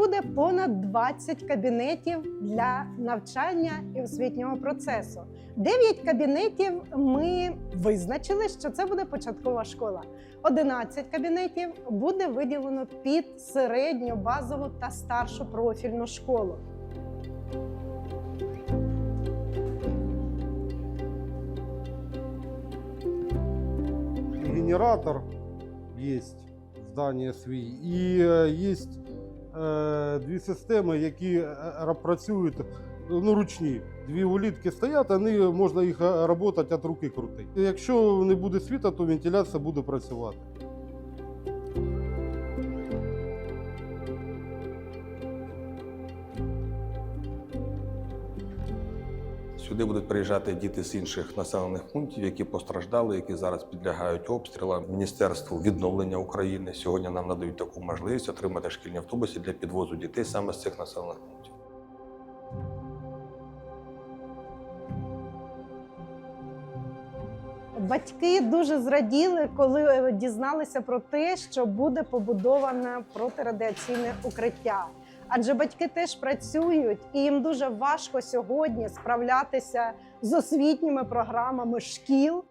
буде понад 20 кабінетів для навчання і освітнього процесу. 9 кабінетів ми визначили, що це буде початкова школа. 11 кабінетів буде виділено під середню, базову та старшу профільну школу. генератор есть в зданні свій, і е, є е, дві системи, які е, е, працюють ну, ручні. Дві улітки стоять, вони можна їх працювати від руки крутити. Якщо не буде світла, то вентиляція буде працювати. Сюди будуть приїжджати діти з інших населених пунктів, які постраждали, які зараз підлягають обстрілам. Міністерству відновлення України сьогодні нам надають таку можливість отримати шкільні автобуси для підвозу дітей саме з цих населених пунктів. Батьки дуже зраділи, коли е, дізналися про те, що буде побудоване протирадіаційне укриття. Адже батьки теж працюють, і їм дуже важко сьогодні справлятися з освітніми програмами шкіл